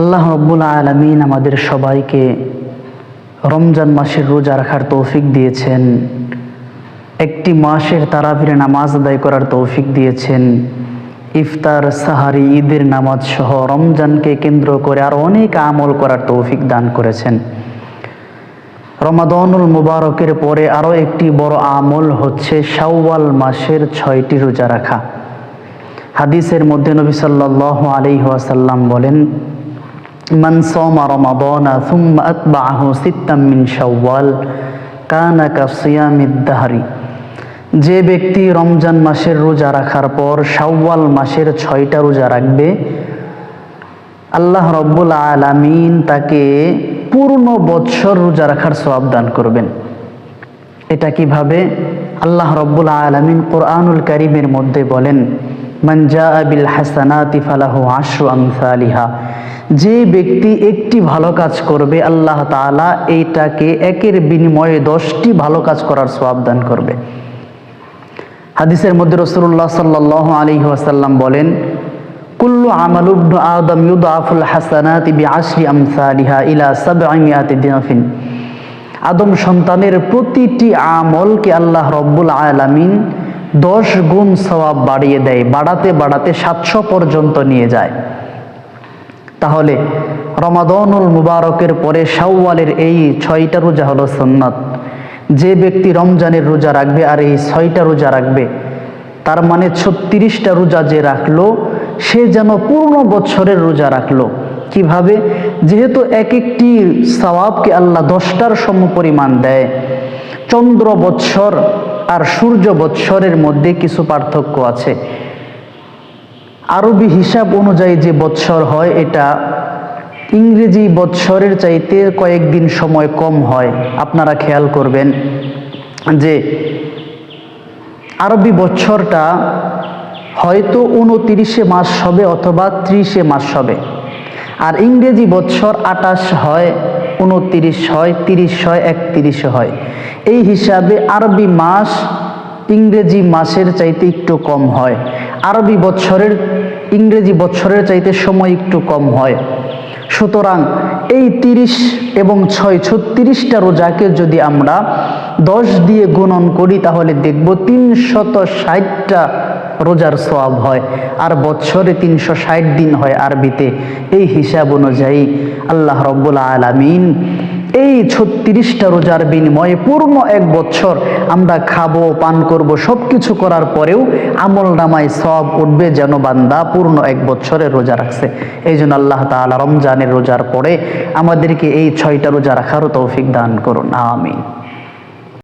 আল্লাহ রব্বুল আলমিন আমাদের সবাইকে রমজান মাসের রোজা রাখার তৌফিক দিয়েছেন। একটি মাসের তারাবির নামাজ আদায় করার তৌফিক দিয়েছেন। ইফতার, সাহারি, ঈদের নামাজ সহ রমজানকে কেন্দ্র করে আর অনেক আমল করার তৌফিক দান করেছেন। রমাদনুল মুবারকের পরে আরও একটি বড় আমল হচ্ছে শাওয়াল মাসের ছয়টি রোজা রাখা। হাদিসের মধ্যে নবী সাল্লাহ আলাইহি ওয়াসাল্লাম বলেন সামা রমাদানা থুম্মা আতবাআহু সিত্তাম মিন শাওয়াল কানা কা সিয়ামিদ দাহরি। যে ব্যক্তি রমজান মাসের রোজা রাখার পর শাওয়াল মাসের ছয়টা রোজা রাখবে, আল্লাহ রব্বুল আলামিন তাকে পূর্ণ বৎসর রোজা রাখার সওয়াব দান করবেন। এটা কীভাবে? আল্লাহ রব্বুল আলামিন কোরআনুল করিমের মধ্যে বলেন মঞ্জা আবিল হাসানাতি ফালাহু আশরু আমসালিহা। যে ব্যক্তি একটি ভালো কাজ করবে, আল্লাহ তাআলা এইটাকে একের বিনিময়ে দশটি ভালো কাজ করার সওয়াব দান করবে। হাদিসের মধ্যে রসুল্লাহ সাল্লাহ আলী ওয়াসাল্লাম বলেন, কুল্লু আদম ইলা আদম সন্তানের প্রতিটি আমলকে আল্লাহ রব্বুল আলামিন দশ গুণ সওয়াব বাড়িয়ে দেয়, বাড়াতে বাড়াতে সাতশো পর্যন্ত নিয়ে যায়। তাহলে রমাদনুল মুবারকের পরে শাওয়ালের এই ছয়টা রোজা হলো সুন্নত। যে ব্যক্তি রমজানের রোজা রাখবে আর এই ছয়টা রোজা রাখবে, তার মানে ছত্রিশটা রোজা যে রাখল, সে যেন পূর্ণ বছরের রোজা রাখল। কীভাবে? যেহেতু এক একটি সওয়াবকে আল্লাহ দশটার সম পরিমাণ দেয়। চন্দ্র বৎসর আর সূর্য বৎসরের মধ্যে কিছু পার্থক্য আছে। আরবি হিসাব অনুযায়ী যে বৎসর হয়, এটা ইংরেজি বৎসরের চাইতে কয়েকদিন সময় কম হয়। আপনারা খেয়াল করবেন যে আরবি বৎসরটা হয়তো উনতিরিশে মাস হবে অথবা ত্রিশে মাস হবে। আর ইংরেজি বৎসর আটাশ হয় উনতিরিশ হয়, তিরিশ হয়, একত্রিশ হয়। এই হিসাবে আরবি মাস ইংরেজি মাসের চাইতে একটু কম হয়। আরবি বৎসরের, ইংরেজি বৎসরের চাইতে সময় একটু কম হয়। সুতরাং এই তিরিশ এবং ছয় ছত্রিশটা রোজাকে যদি আমরা দশ দিয়ে গুণন করি, তাহলে দেখব তিনশত ষাটটা রোজার সোয়াব হয়, আর বৎসরে তিনশো ষাট দিন হয় আরবিতে। এই হিসাব অনুযায়ী আল্লাহ রব্বুল আলমিন এই ছত্রিশটা রোজার বিনিময়ে পূর্ণ এক বছর আমরা খাব, পান করব সব কিছু করার পরেও আমল নামায় সব উঠবে যেন বান্দা পূর্ণ এক বছরের রোজা রাখছে। এই জন্য আল্লাহ তালা রমজানের রোজার পরে আমাদেরকে এই ছয়টা রোজা রাখারও তৌফিক দান করুন। আমিন।